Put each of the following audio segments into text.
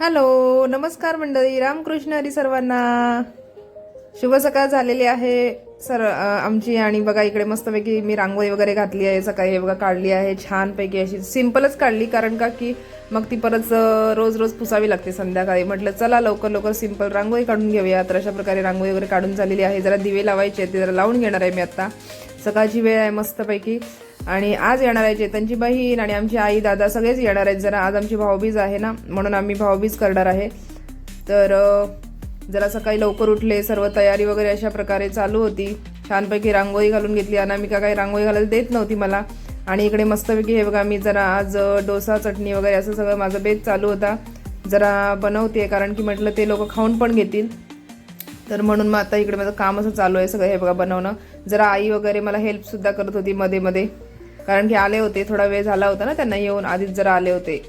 Hello नमस्कार मंडळी रामकृष्ण हरी सर्वांना. शुभ सकाळ झालेली आहे. सर आमची आणि बघा इकडे मस्तपैकी मी रांगोळी वगैरे घातली आहे सकाळी हे बघा काढली आहे छानपैकी अशी सिम्पलच काढली कारण का की मग ती परत रोज रोज पुसावी लागते संध्याकाळी. म्हटलं चला लवकर लवकर सिंपल रांगोळी काढून घेऊया तर अशा प्रकारे रांगोळी वगैरे काढून झालेली आहे. जरा दिवे लावायचे ते जरा लावून घेणार आहे मी आता. सकाळची वेळ आहे मस्तपैकी. आणि आज येणार आहे चेतनची बहीण आणि आमची आई दादा सगळेच येणार आहेत. जरा आज आमची भाऊबीज आहे ना म्हणून आम्ही भाऊबीज करणार आहे. तर जरा सकाळी लवकर उठले सर्व तयारी वगैरे अशा प्रकारे चालू होती. छानपैकी रांगोळी घालून घेतली. अनामिका काही रांगोळी घालायला देत नव्हती मला. आणि इकडे मस्तपैकी हे बघा मी जरा आज डोसा चटणी वगैरे असं सगळं माझं बेत चालू होता. जरा बनवते कारण की म्हटलं ते लोक खाऊन पण घेतील. तर म्हणून मग आता इकडे माझं काम असं चालू आहे सगळं हे बघा बनवणं. जरा आई वगैरे मला हेल्प सुद्धा करत होती मध्ये मध्ये. कारण की आले होते थोडा वेळ झाला होता ना त्यांना येऊन आधीच जरा आले होते.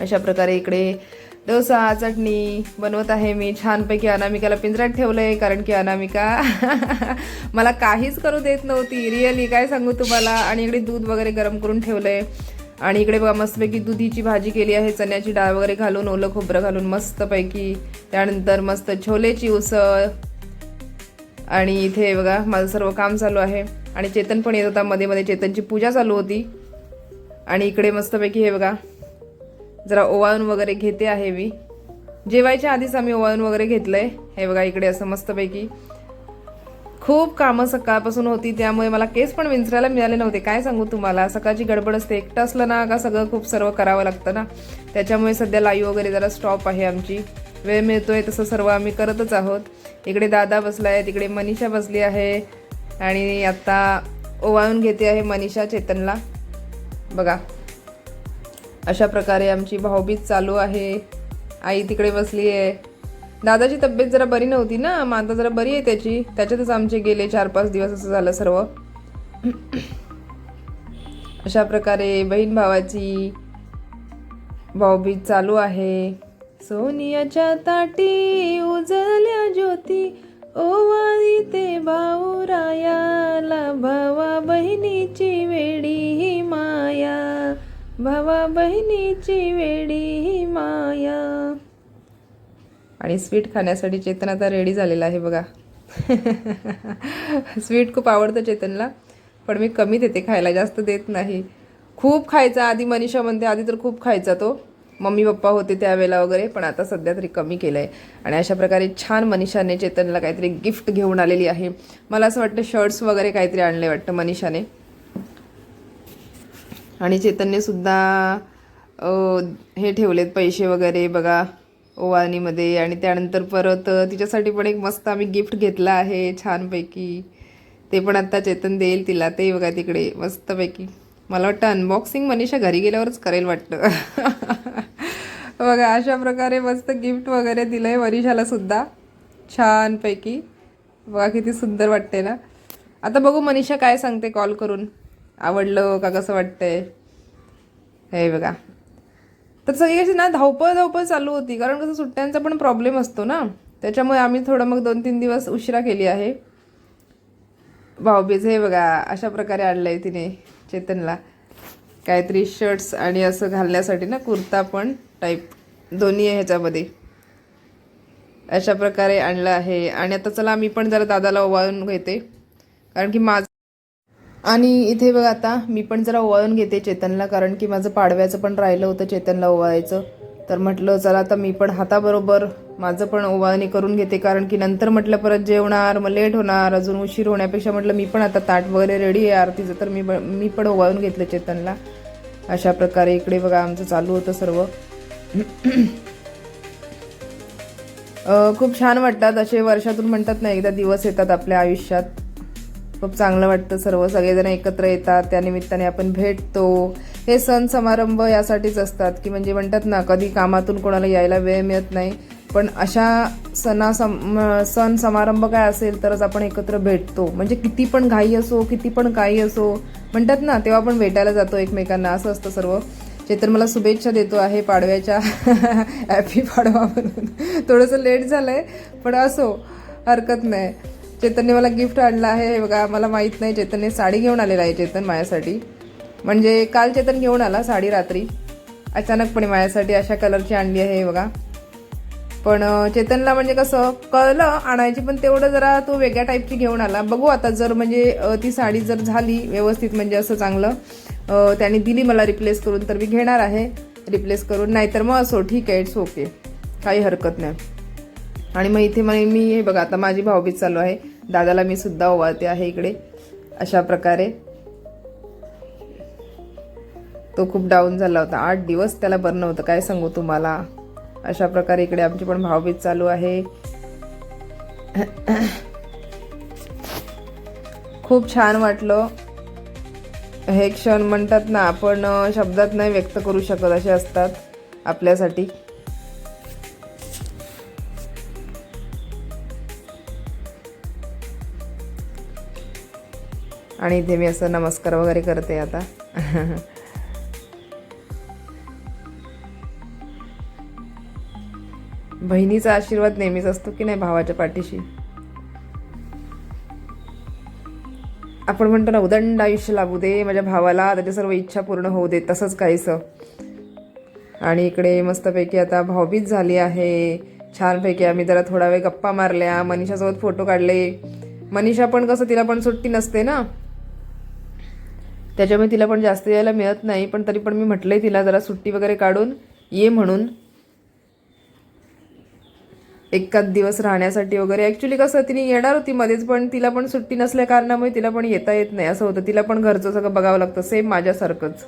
अशा प्रकारे इकडे डोसा चटणी बनवत आहे मी. छानपैकी अनामिकाला पिंजऱ्यात ठेवलंय कारण की अनामिका मला काहीच करू देत नव्हती. रिअली काय सांगू तुम्हाला? आणि इकडे दूध वगैरे गरम करून ठेवलंय. आणि इकडे बघा मस्तपैकी दुधीची भाजी केली आहे चण्याची डाळ वगैरे घालून ओलं खोबरं घालून मस्तपैकी. त्यानंतर मस्त छोलेची उसळ. आणि इथे बघा माझं सर्व काम चालू आहे. आणि चेतन पण येत होता मध्ये मध्ये चेतनची पूजा चालू होती. आणि इकडे मस्तपैकी हे बघा जरा ओवाळून वगैरे घेते आहे मी. जेवायच्या आधीच आम्ही ओवाळून वगैरे घेतलंय. हे बघा इकडे असं मस्तपैकी. खूप कामं सकाळपासून होती त्यामुळे मला केस पण विंचरायला मिळाले नव्हते. काय सांगू तुम्हाला? सकाळची गडबड असते. एकटं असलं ना का सगळं खूप सर्व करावं लागतं ना? त्याच्यामुळे सध्या लाईव्ह वगैरे जरा स्टॉप आहे आमची. वेळ मिळतोय तसं सर्व आम्ही करतच आहोत. इकडे दादा बसला आहे तिकडे मनीषा बसली आहे. आणि आत्ता ओवाळून घेते आहे मनीषा चेतनला. बघा. अशा प्रकारे आमची भाऊबीज चालू आहे. आई तिकडे बसली आहे दादाची तब्येत जरा बरी नव्हती ना मग आता जरा बरी आहे त्याची. त्याच्यातच आमचे गेले चार पाच दिवस असं झालं सर्व. अशा प्रकारे बहीण भावाची भाऊबीज चालू आहे. सोनियाच्या ताटी उजल्या ज्योती ओवाळी ते भाऊरायाला भावा बहिणीची वेडी ही माया भावा बहिणीची वेडी ही माया. आणि स्वीट खाण्यासाठी चेतन आता रेडी झालेला आहे बघा. स्वीट खूप आवडतं चेतनला पण मी कमी देते खायला जास्त देत नाही. खूप खायचा आधी मनीषा म्हणते आधी तर खूप खायचा तो. मम्मी पप्पा होते त्यावेळेला वगैरे पण आता सध्या तरी कमी केलं आहे आणि अशा प्रकारे छान मनीषाने चेतनला काहीतरी गिफ्ट घेऊन आलेली आहे. मला असं वाटतं शर्ट्स वगैरे काहीतरी आणले वाटतं मनीषाने. आणि चेतनने सुद्धा हे ठेवलेत पैसे वगैरे बघा. ओवाळणीमध्ये आणि त्यानंतर परत तिच्यासाठी पण एक मस्त आम्ही गिफ्ट घेतलं आहे छानपैकी. ते पण आत्ता चेतन देईल तिला. ते बघा तिकडे मस्तपैकी. मला वाटतं अनबॉक्सिंग मनीषा घरी गेल्यावरच करेल वाटतं. बघा अशा प्रकारे मस्त गिफ्ट वगैरे दिलं आहे मनीषाला सुद्धा. छानपैकी. बघा किती सुंदर वाटते ना. आता बघू मनीषा काय सांगते कॉल करून. आवडलं का कसं वाटतंय? हे बघा. तर सगळी अशी ना धावपळ धावपळ चालू होती. कारण कसं सुट्ट्यांचा पण प्रॉब्लेम असतो ना. त्याच्यामुळे आम्ही थोडं मग दोन तीन दिवस उशिरा केली आहे. भाऊबीज हे बघा अशा प्रकारे आणलं आहे तिने चेतनला. काहीतरी शर्ट्स आणि असं घालण्यासाठी ना कुर्ता पण टाईप दोन्ही आहे ह्याच्यामध्ये. अशा प्रकारे आणलं आहे. आणि आता चला मी पण जरा दादाला ओवाळून घेते. कारण की माझं आणि इथे बघा आता मी पण जरा ओवाळून घेते चेतनला कारण की माझं पाडव्याचं पण राहिलं होतं चेतनला ओवाळायचं. तर म्हटलं चला आता मी पण हाताबरोबर माझं पण ओवाळणी करून घेते कारण की नंतर म्हटलं परत जेवणार मग लेट होणार अजून उशीर होण्यापेक्षा म्हटलं मी पण आता ताट वगैरे रेडी आहे आरतीचं तर मी मी पण ओवाळून घेतलं चेतनला. अशा प्रकारे इकडे बघा आमचं चालू होतं सर्व. खूप छान वाटतात असे वर्षातून म्हणतात ना एकदा दिवस येतात आपल्या आयुष्यात. खूप चांगलं वाटतं. सर्व सगळेजण एकत्र येतात. त्यानिमित्ताने आपण भेटतो. हे सण समारंभ यासाठीच असतात की म्हणजे म्हणतात ना कधी कामातून कोणाला यायला वेळ मिळत नाही. पण अशा सणा सम सण समारंभ काय असेल तरच आपण एकत्र भेटतो. म्हणजे किती पण घाई असो किती पण काही असो म्हणतात ना तेव्हा आपण भेटायला जातो एकमेकांना. असं असतं सर्व. चेतन मला शुभेच्छा देतो आहे पाडव्याच्या हॅपी पाडवा म्हणून. थोडंसं लेट झालं आहे पण असो हरकत नाही. चेतनने मला गिफ्ट आणलं आहे. हे बघा मला माहीत नाही चेतनने साडी घेऊन आलेला आहे चेतन माझ्यासाठी. म्हणजे काल चेतन घेऊन आला साडी रात्री. अचानकपणे माझ्यासाठी अशा कलरची आणली आहे हे बघा. पण चेतनला म्हणजे कसं कळलं आणायची पण तेवढं जरा तो वेगळ्या टाईपची घेऊन आला. बघू आता जर म्हणजे ती साडी जर झाली व्यवस्थित म्हणजे असं चांगलं त्याने दिली मला रिप्लेस करून तर मी घेणार आहे. रिप्लेस करून नाहीतर मग असो ठीक आहे इट्स ओके काही हरकत नाही. आणि मग इथे मग मी हे बघा आता माझी भाऊबीज चालू आहे. दादाला मी सुद्धा ओवाळते आहे इकडे. अशा प्रकारे. तो खूप डाऊन झाला होता. आठ दिवस त्याला बरं नव्हतं. काय सांगू तुम्हाला? अशा प्रकारे इकडे आमची पण भावबीज चालू आहे. खूप छान वाटलं. हे क्षण म्हणतात ना आपण शब्दात नाही व्यक्त करू शकत असे असतात आपल्यासाठी. आणि इथे मी असं नमस्कार वगैरे करते आता. बहिणीचा आशीर्वाद नेहमीच असतो की नाही भावाच्या पाठीशी? आपण म्हणतो ना उदंड आयुष्य लाभू दे माझ्या भावाला त्याच्या सर्व इच्छा पूर्ण होऊ दे तसंच काहीसं. आणि इकडे मस्तपैकी आता भाऊबीज झाली आहे. छानपैकी आम्ही जरा थोडा वेळ गप्पा मारल्या मनीषासोबत फोटो काढले. मनीषा पण कसं तिला पण सुट्टी नसते ना? त्याच्यामुळे तिला पण जास्त यायला मिळत नाही पण तरी पण मी म्हटलंय तिला जरा सुट्टी वगैरे काढून ये म्हणून. एकाच दिवस राहण्यासाठी वगैरे. ॲक्च्युली कसं तिने येणार होती मध्येच पण तिला पण सुट्टी नसल्या कारणामुळे तिला पण येता येत नाही. असं होतं तिला पण घरचं सगळं बघावं लागतं सेम माझ्यासारखंच.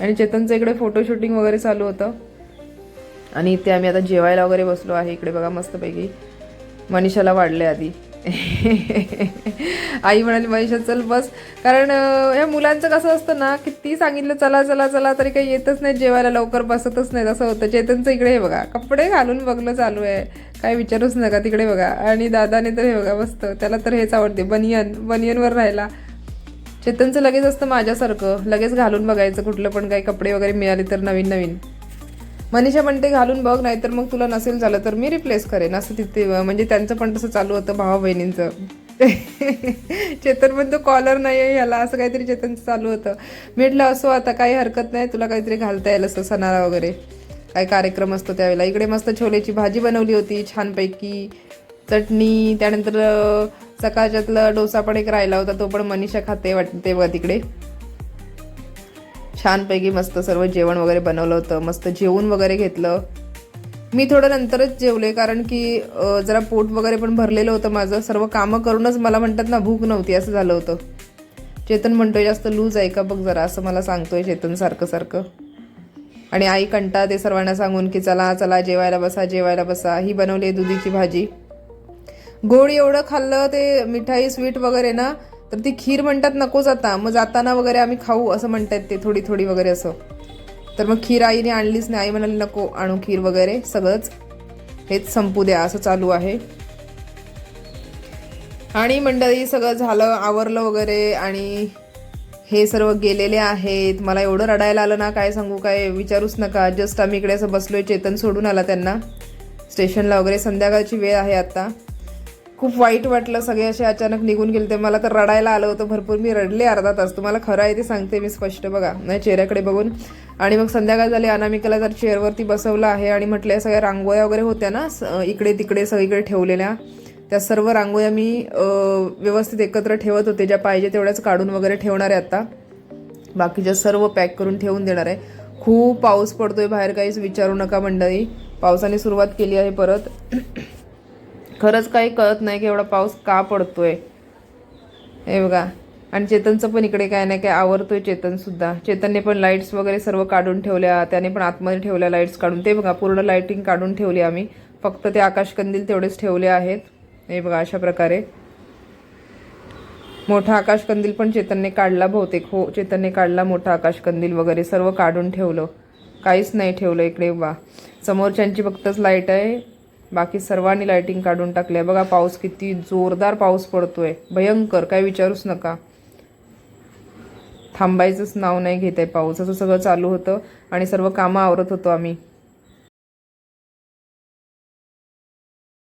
आणि चेतनचं इकडे फोटो शूटिंग वगैरे चालू होतं. आणि इथे आम्ही आता जेवायला वगैरे बसलो आहे इकडे बघा मस्तपैकी. मनीषाला वाढले आधी. आई म्हणाली महेशा चल बस. कारण ह्या मुलांचं कसं असतं ना किती सांगितलं चला चला चला तरी काही येतच नाही जेवायला लवकर बसतच नाही असं होतं. चेतनचं इकडे हे बघा कपडे घालून बघलं चालू आहे. काय विचारूच नका तिकडे बघा. आणि दादाने तर हे बघा मस्त त्याला तर हेच आवडते बनियन बनियनवर राहायला. चेतनचं लगेच असतं माझ्यासारखं लगेच घालून बघायचं कुठलं पण काही कपडे वगैरे मिळाले तर नवीन नवीन. मनीषा म्हणते घालून बघ नाहीतर मग तुला नसेल झालं तर मी रिप्लेस करेन. असं तिथे म्हणजे त्यांचं पण तसं चालू होतं भावा बहिणींचं. चेतन पण तो कॉलर नाही आहे ह्याला असं काहीतरी चेतन चालू होतं. म्हटलं असो आता काही हरकत नाही तुला काहीतरी घालता येईल असं सणाला वगैरे. काही कार्यक्रम असतो त्यावेळेला. इकडे मस्त छोलेची भाजी बनवली होती छानपैकी. चटणी त्यानंतर सकाळच्यातला डोसा पण एक राहिला होता तो पण मनीषा खाते वाटते बघा तिकडे. छानपैकी मस्त सर्व जेवण वगैरे बनवलं होतं मस्त जेवून वगैरे घेतलं. मी थोडं नंतरच जेवले कारण की जरा पोट वगैरे पण भरलेलं होतं माझं. सर्व कामं करूनच मला म्हणतात ना भूक नव्हती असं झालं होतं. चेतन म्हणतोय जास्त लूज आहे का बघ जरा असं मला सांगतोय चेतन सारखं सारखं. आणि आई कंटा ते सर्वांना सांगून की चला चला जेवायला बसा जेवायला बसा. ही बनवली आहे दुधीची भाजी. गोड एवढं खाल्लं ते मिठाई स्वीट वगैरे ना तर ती खीर म्हणतात नकोच आता मग जाताना वगैरे आम्ही खाऊ असं म्हणतात ते थोडी थोडी वगैरे असं. तर मग खीर आईने आणलीच नाही आई म्हणाली नको आणू खीर वगैरे सगळंच. हेच संपू द्या असं चालू आहे. आणि मंडळी सगळं झालं आवरलं वगैरे आणि हे सर्व गेलेले आहेत. मला एवढं रडायला आलं ना काय सांगू काय विचारूच नका. जस्ट आम्ही इकडे असं बसलोय चेतन सोडून आला त्यांना. स्टेशनला वगैरे संध्याकाळची वेळ आहे आता. खूप वाईट वाटलं सगळे असे अचानक निघून गेले. ते मला तर रडायला आलं होतं भरपूर. मी रडले अर्धा तास. तुम्हाला खरं आहे ते सांगते मी स्पष्ट बघा. नाही चेहऱ्याकडे बघून. आणि मग संध्याकाळ झाली अनामिकाला जर चेअरवरती बसवलं आहे आणि म्हटल्या सगळ्या रांगोळ्या वगैरे होत्या ना इकडे तिकडे सगळीकडे ठेवलेल्या त्या सर्व रांगोळ्या मी व्यवस्थित एकत्र ठेवत होते. ज्या पाहिजे तेवढ्याच काढून वगैरे ठेवणार आहे आता. बाकीच्या सर्व पॅक करून ठेवून देणार आहे. खूप पाऊस पडतोय बाहेर काहीच विचारू नका मंडळी. पावसाने सुरुवात केली आहे परत. खरंच काही कळत नाही की एवढा पाऊस का पडतोय. हे बघा. आणि चेतनचं पण इकडे काय नाही काय आवरतोय चेतनसुद्धा चेतनने पण लाईट्स वगैरे सर्व काढून ठेवल्या त्याने पण आतमध्ये ठेवल्या लाईट्स काढून. ते बघा पूर्ण लाईटिंग काढून ठेवली आम्ही. फक्त ते आकाशकंदील तेवढेच ठेवले आहेत. हे बघा अशा प्रकारे. मोठा आकाशकंदील पण चेतनने काढला बहुतेक. हो चेतनने काढला मोठा आकाशकंदील वगैरे सर्व काढून ठेवलं. काहीच नाही ठेवलं इकडे. बा समोरच्यांची फक्तच लाइट आहे. बाकी सर्वांनी लायटिंग काढून टाकली आहे. बघा पाऊस किती जोरदार पाऊस पडतोय. भयंकर काय विचारूच नका. थांबायचंच नाव नाही घेत आहे पाऊस. असं सगळं चालू होतं आणि सर्व कामं आवरत होतो आम्ही.